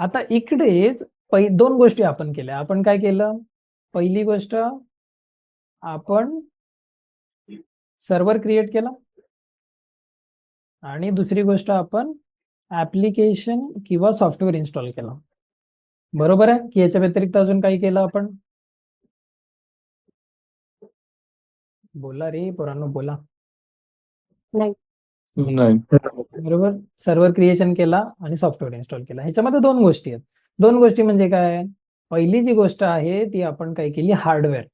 आता इकडेच पै दोन गोष्टी आपण केल्या. आपण काय केलं? पहिली गोष्ट आपण सर्व्हर क्रिएट केला. आणि दुसरी गोष्ट आपण ऍप्लिकेशन किंवा सॉफ्टवेअर इन्स्टॉल केला. बरोबर आहे? की याच्या व्यतिरिक्त अजून काही केलं आपण? बोला रे पोरांनो बोला. नाही. बरोबर? सर्व्हर क्रिएशन केला आणि सॉफ्टवेअर इन्स्टॉल केला. ह्याच्यामध्ये दोन गोष्टी आहेत. दोन गोष्टी म्हणजे काय पहिली जी गोष्ट आहे ती आपण काय केली? हार्डवेअर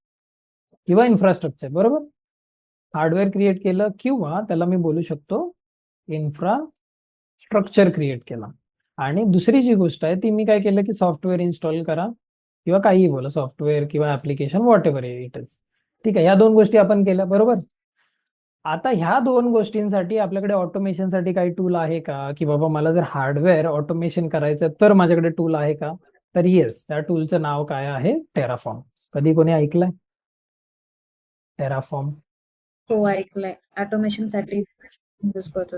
किंवा इन्फ्रास्ट्रक्चर बरोबर? हार्डवेअर क्रिएट केलं किंवा त्याला मी बोलू शकतो इन्फ्रास्ट्रक्चर क्रिएट केला. आणि दुसरी जी गोष्ट आहे ती मी काय केलं की सॉफ्टवेअर इन्स्टॉल करा किंवा काहीही बोला. सॉफ्टवेअर किंवा application whatever it is ठीक आहे या दोन गोष्टी आपण केल्या. बरोबर? आता ह्या दोन गोष्टींसाठी आपल्याकडे ऑटोमेशनसाठी काही टूल आहे का? की बाबा मला जर हार्डवेअर ऑटोमेशन करायचं तर माझ्याकडे टूल आहे का? तर येस त्या टूलचं नाव काय आहे? टेराफॉर्म कधी कोणी ऐकलंय? टेराफॉर्म हो ऐकलंय. ऑटोमेशनसाठी युज करतो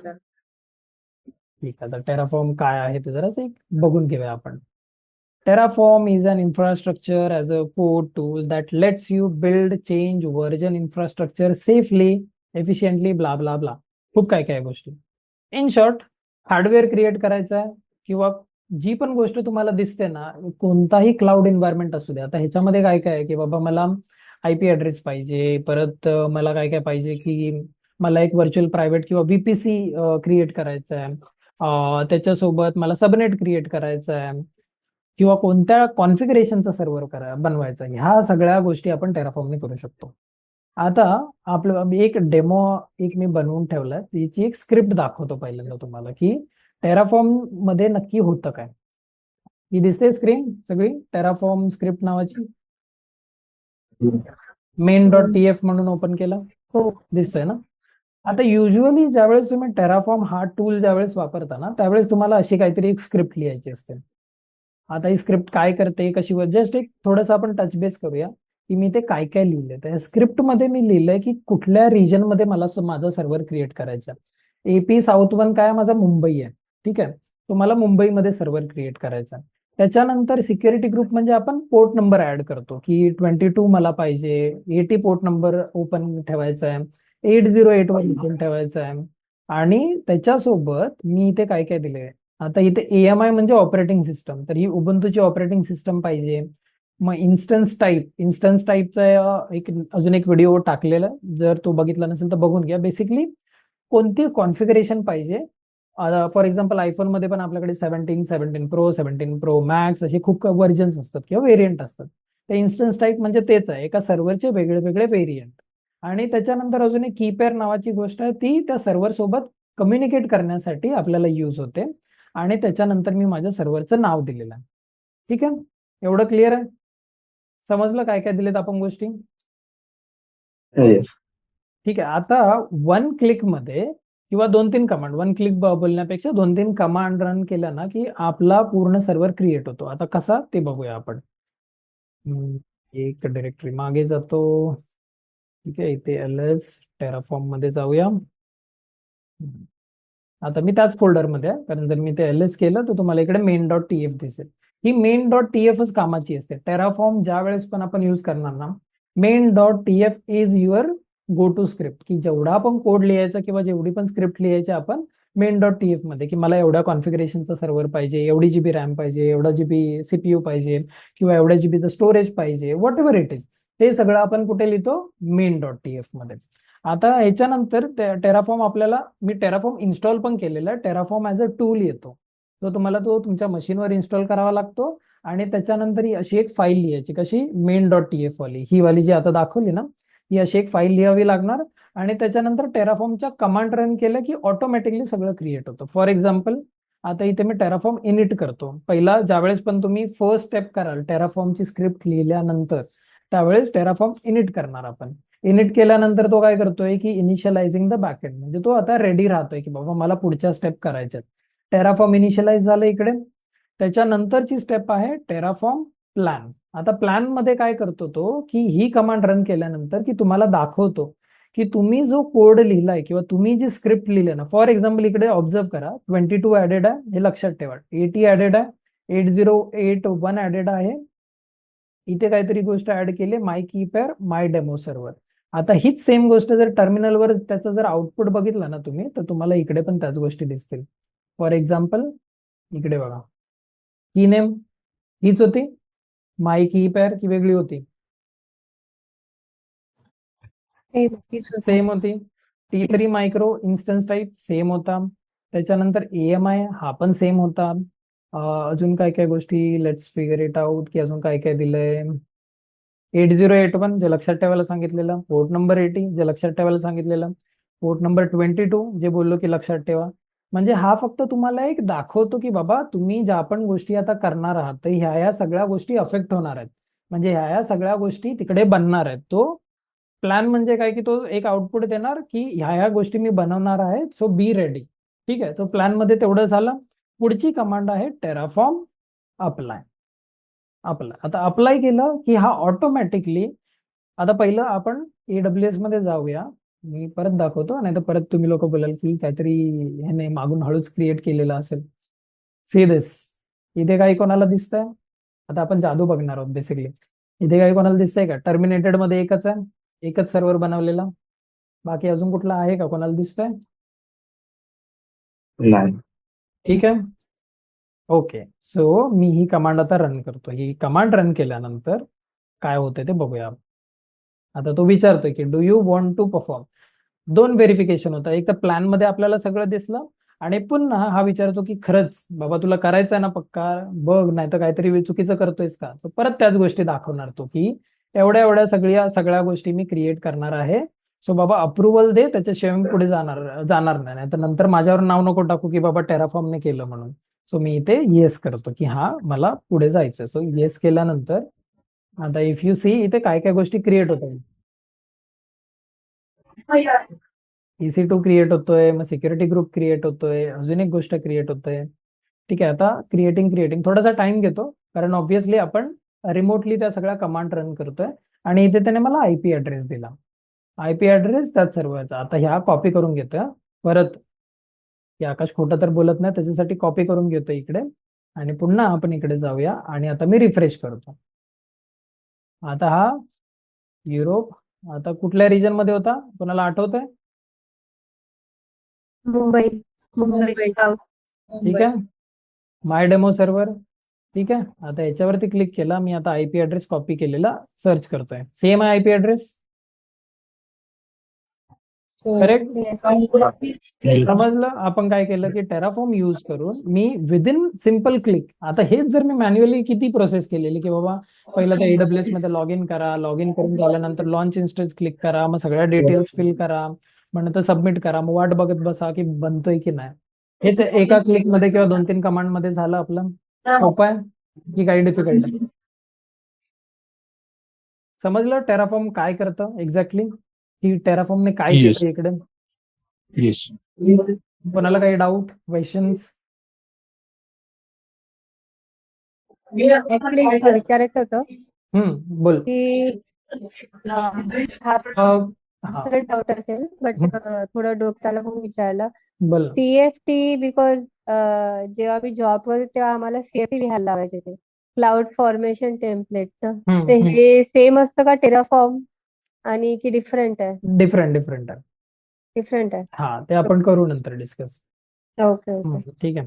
ठीक आहे तर टेराफॉर्म काय आहे ते जरासं एक बघून घेऊया आपण. Terraform is an infrastructure as a code tool that lets you build change version infrastructure safely efficiently blah blah blah खूप काय काय गोष्टी. इन शॉर्ट हार्डवेअर क्रिएट करायचं आहे किंवा जी पण गोष्ट तुम्हाला दिसते ना कोणताही क्लाउड एन्व्हायरमेंट असू दे. आता ह्याच्यामध्ये काय काय की बाबा मला आय पी ॲड्रेस पाहिजे परत मला काय काय पाहिजे की मला एक व्हर्च्युअल प्रायव्हेट किंवा व्हीपीसी क्रिएट करायचं आहे त्याच्यासोबत मला सबनेट क्रिएट करायचं आहे किंवा कोणत्या कॉन्फिगरेशनचा सर्व्हर करा बनवायचा ह्या सगळ्या गोष्टी आपण टेराफॉर्मने करू शकतो. आता आपलं एक डेमो एक मी बनवून ठेवलाय. त्याची एक स्क्रिप्ट दाखवतो पहिल्यांदा तुम्हाला की टेराफॉर्ममध्ये नक्की होतं काय. ही दिसते स्क्रीन सगळी? टेराफॉर्म स्क्रिप्ट नावाची? मेन डॉट टी एफ म्हणून ओपन केलं? हो. दिसतोय ना? आता युजली ज्यावेळेस तुम्ही टेराफॉर्म हा टूल ज्यावेळेस वापरता ना त्यावेळेस तुम्हाला अशी काहीतरी एक स्क्रिप्ट लिहायची असते. आता ही स्क्रिप्ट काय करते कशी जस्ट एक थोडंसं आपण टच बेस करूया. की मी ते काय काय लिहिलंय. तर स्क्रिप्टमध्ये मी लिहिलंय की कुठल्या रिजनमध्ये मला माझा सर्व्हर क्रिएट करायचा एपी साऊथ वन काय? माझा मुंबई आहे. ठीक आहे? तो मला मुंबईमध्ये सर्व्हर क्रिएट करायचा त्याच्यानंतर सिक्युरिटी ग्रुप म्हणजे आपण पोर्ट नंबर ऍड करतो की ट्वेंटी टू मला पाहिजे एटी पोर्ट नंबर ओपन ठेवायचा आहे eight zero eight one open ठेवायचा आहे. आणि त्याच्यासोबत मी इथे काय काय दिले आता इथे एएमआय म्हणजे ऑपरेटिंग सिस्टम तर ही उबंतूची ऑपरेटिंग सिस्टम पाहिजे. मग इन्स्टन्स टाईप इन्स्टन्स टाईपचा एक अजून एक व्हिडिओ टाकलेला. जर तो बघितला नसेल तर बघून घ्या. बेसिकली कोणती कॉन्फिगरेशन पाहिजे? फॉर एक्झाम्पल आयफोनमध्ये पण आपल्याकडे seventeen seventeen pro seventeen pro max असे खूप व्हर्जन्स असतात किंवा व्हेरियंट असतात. ते इन्स्टन्स टाईप म्हणजे तेच आहे. एका सर्व्हरचे वेगळे वेगळे व्हेरियंट आणि त्याच्यानंतर अजून एक कीपेअर नावाची गोष्ट आहे. ती त्या सर्व्हर सोबत कम्युनिकेट करण्यासाठी आपल्याला यूज होते. आणि त्याच्यानंतर मी माझ्या सर्व्हरचं नाव दिलेलं आहे. ठीक आहे? एवढं क्लिअर आहे? समजलं काय काय दिलेत आपण गोष्टी. ठीक आहे आता वन क्लिकमध्ये किंवा दोन तीन कमांड वन क्लिक बोलण्यापेक्षा दोन तीन कमांड रन केल्या ना की आपला पूर्ण सर्व्हर क्रिएट होतो. आता कसा? ते बघूया आपण. एक डिरेक्टरी मागे जातो. ठीक आहे इथे एल एस टेराफॉर्ममध्ये जाऊया. आता मी त्याच फोल्डरमध्ये आहे कारण जर मी ते एल एस केलं तर तुम्हाला इकडे मेन डॉट टी एफ दिसेल. ही मेन डॉट टी एफच कामाची असते. टेराफॉर्म ज्या वेळेस पण आपण यूज करणार ना main dot T F is your go to script की जेवढा आपण कोड लिहायचा किंवा जेवढी पण स्क्रिप्ट लिहायची आपण मेन डॉट टी एफमध्ये की मला एवढ्या कॉन्फिगरेशनचा सर्व्हर पाहिजे एवढी जीबी रॅम पाहिजे एवढा जीबी सीपीयू पाहिजे किंवा एवढ्या जीबीचं स्टोरेज पाहिजे व्हॉट एव्हर इट इज ते सगळं आपण कुठे लिहितो? मेन डॉट टी एफमध्ये. आता ह्याच्यानंतर टेराफॉर्म आपल्याला मी टेराफॉर्म इन्स्टॉल पण केलेला आहे. टेराफॉर्म ॲज अ टूल येतो. तो तुम्हाला तो तुमच्या मशीनवर इन्स्टॉल करावा लागतो आणि त्याच्यानंतर ही अशी एक फाईल लिहायची कशी? मेन डॉट टी एफ वाली. ही वाली जी आता दाखवली ना ही अशी एक फाईल लिहावी लागणार आणि त्याच्यानंतर टेराफॉर्मच्या कमांड रन केलं की ऑटोमॅटिकली सगळं क्रिएट होतं. फॉर एक्झाम्पल आता इथे मी टेराफॉर्म इनिट करतो. पहिला ज्यावेळेस पण तुम्ही फर्स्ट स्टेप कराल टेराफॉर्मची स्क्रिप्ट लिहिल्यानंतर त्यावेळेस टेराफॉर्म इनिट करणार आपण. इनिट केल्यानंतर तो काय करतोय की इनिशियलायझिंग द बॅकेट म्हणजे तो आता रेडी राहतोय की बाबा मला पुढच्या स्टेप करायच्यात. टेराफॉर्म इनिशियलाइज झालं इकडे. त्याच्यानंतरची स्टेप आहे टेराफॉर्म प्लॅन आता प्लॅनमध्ये काय करतो तो की ही कमांड रन केल्यानंतर की तुम्हाला दाखवतो की तुम्ही जो कोड लिहिलाय किंवा तुम्ही जी स्क्रिप्ट लिहिले ना फॉर एक्झाम्पल इकडे ऑब्झर्व करा ट्वेंटी टू ऍडेड आहे हे लक्षात ठेवा. एटी ऍडेड आहे eight zero eight one added आहे. इथे काहीतरी गोष्ट ऍड केली माय कीपेअर माय डेमो सर्व्हर आता हीच सेम गोष्ट जर टर्मिनलवर त्याचं जर आउटपुट बघितलं ना तुम्ही तर तुम्हाला इकडे पण त्याच गोष्टी दिसतील. फॉर एक्झाम्पल इकडे बघा. की नेम हीच होती. माय की पेअर की वेगळी होती. सेम होती. T three micro instance type same होता. त्याच्यानंतर एम आय हा पण सेम होता. अजून काय काय गोष्टी लेट्स फिगर इट आउट की अजून काय काय दिलंय. एट झिरो एट वन जे लक्षात ठेवायला सांगितलेलं. पोर्ट नंबर एटी जे लक्षात ठेवायला सांगितलेलं. पोर्ट नंबर ट्वेंटी टू जे बोललो की लक्षात ठेवा. म्हणजे हा फक्त तुम्हाला एक दाखवतो की बाबा तुम्ही ज्या पण गोष्टी आता करणार आहात तर ह्या ह्या सगळ्या गोष्टी अफेक्ट होणार आहेत. म्हणजे ह्या ह्या सगळ्या गोष्टी तिकडे बनणार आहेत. तो प्लॅन म्हणजे काय की तो एक आउटपुट देणार की ह्या ह्या गोष्टी मी बनवणार आहे सो बी रेडी ठीक आहे? तो प्लॅनमध्ये तेवढं झालं. पुढची कमांड आहे टेराफॉर्म अप्लाय अप्लाय आता अप्लाय केलं की हा ऑटोमॅटिकली आता पहिलं आपण एडब्ल्यू एसमध्ये जाऊया. मी परत दाखवतो. नाही तर परत तुम्ही लोक बोलाल की काहीतरी ह्याने मागून हळूच क्रिएट केलेलं असेल. सी दिस इथे काही कोणाला दिसतंय? आता आपण जादू बघणार आहोत बेसिकली इथे काही कोणाला दिसतंय का? टर्मिनेटेडमध्ये एकच आहे. एकच सर्व्हर बनवलेला. बाकी अजून कुठला आहे का? कोणाला दिसतंय? नाही. ठीक आहे. ओके सो मी ही कमांड आता रन करतो. ही कमांड रन केल्यानंतर काय होतंय ते बघूया. आता तो विचारतोय की do you want to perform दोन व्हेरिफिकेशन होतं. एक तर प्लॅनमध्ये आपल्याला सगळं दिसलं आणि पुन्हा हा विचारतो की खरंच बाबा तुला करायचं आहे ना पक्का? बघ नाही तर काहीतरी चुकीचं करतोयस का? सो परत त्याच गोष्टी दाखवणार तो की एवढ्या एवढ्या सगळ्या सगळ्या गोष्टी मी क्रिएट करणार आहे. सो बाबा अप्रुव्हल दे त्याच्याशिवाय मी पुढे जाणार जाणार नाही. तर नंतर माझ्यावर नाव नको टाकू की बाबा टेराफॉर्मने केलं म्हणून. सो मी इथे येस करतो की हा मला पुढे जायचं सो येस केल्यानंतर आता इफ यू सी इथे काय काय गोष्टी क्रिएट होतात ईसी टू क्रिएट होतोय मग सिक्युरिटी ग्रुप क्रिएट होतोय अजून एक गोष्ट क्रिएट होतोय. ठीक आहे आता क्रिएटिंग क्रिएटिंग थोडासा टाइम घेतो कारण ऑब्व्हियसली आपण रिमोटली त्या सगळ्या कमांड रन करतोय. आणि इथे त्याने मला आय पी ऍड्रेस दिला. आय पी ऍड्रेस त्यात सर्वांचा आता ह्या कॉपी करून घेतोय परत की आकाश खोटं तर बोलत नाही त्याच्यासाठी कॉपी करून घेतोय इकडे. आणि पुन्हा आपण इकडे जाऊया. आणि आता मी रिफ्रेश करतो. आता हा युरोप आता कुठल्या रिजनमध्ये होता? कोणाला आठवत आहे मुंबई. मुंबई. मुंबई. साऊथ ठीक आहे. माय डेमो सर्व्हर ठीक आहे. आता याच्यावरती क्लिक केला. मी आता आयपी ऍड्रेस कॉपी केलेला सर्च करतोय. सेम आहे आयपी ऍड्रेस करेक्ट समजलं? आपण काय केलं की टेराफॉर्म यूज करून मी विदिन सिंपल क्लिक आता हेच जर मी मॅन्युअली किती प्रोसेस केलेली की बाबा पहिलं त्या एडब्ल्यूएसमध्ये लॉग इन करा लॉग इन करून झाल्यानंतर लॉन्च इन्स्टन्स क्लिक करा मग सगळ्या डिटेल्स फिल करा मग नंतर सबमिट करा मग वाट बघत बसा की बनतोय की नाही. हेच एका क्लिकमध्ये किंवा दोन तीन कमांडमध्ये झालं आपलं? सोपं आहे? की काही डिफिकल्ट समजलं? टेराफॉर्म काय करतं? एक्झॅक्टली की टेराफॉर्मने काय Yes. केलं इकडे? येस कोणाला काही डाऊट क्वेश्चन्स ऍक्च्युली विचारायचं होतं हम्म बोल. की अं, हा. अं, हा डाऊट असेल बट थोडं डोक्याला पण विचारलं. बोल. सीएफटी बिकॉज जेव्हा मी जॉब करतो तेव्हा आम्हाला सीएफटी लिहायला लावायचे ते. क्लाउड फॉर्मेशन टेम्पलेट हम्म, ते हम्म. हे सेम असतं का टेराफॉर्म आणि की डिफरंट आहे? डिफरंट डिफरंट आहे. डिफरंट आहे. हा ते आपण करू नंतर डिस्कस ओके ओके ठीक आहे.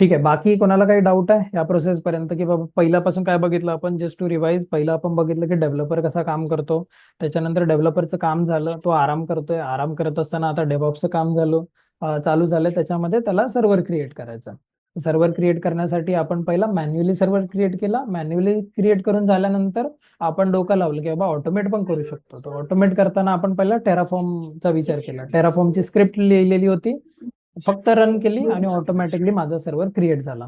ठीक आहे बाकी कोणाला काही डाऊट आहे या प्रोसेस पर्यंत? की बाबा पहिल्यापासून काय बघितलं आपण? जस्ट टू रिवाइज पहिलं आपण बघितलं की डेव्हलपर कसा काम करतो. त्याच्यानंतर डेव्हलपरचं काम झालं तो आराम करतोय. आराम करत असताना आता डेव्हऑप्सचं काम झालं चालू झालं त्याच्यामध्ये त्याला सर्व्हर क्रिएट करायचं. सर्व्हर क्रिएट करण्यासाठी आपण पहिला मॅन्युअली सर्व्हर क्रिएट केला. मॅन्युअली क्रिएट करून झाल्यानंतर आपण डोकं लावलं की बाबा ऑटोमेट पण करू शकतो. तो ऑटोमेट करताना आपण पहिला टेराफॉर्मचा विचार केला. टेराफॉर्मची स्क्रिप्ट लिहिलेली होती. फक्त रन केली आणि ऑटोमॅटिकली माझा सर्व्हर क्रिएट झाला.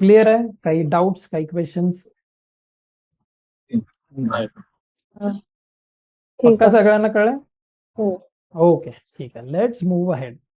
क्लिअर आहे? काही डाऊट्स काही क्वेश्चन्स सगळ्यांना कळलं? हो. ओके ठीक आहे. Let's move ahead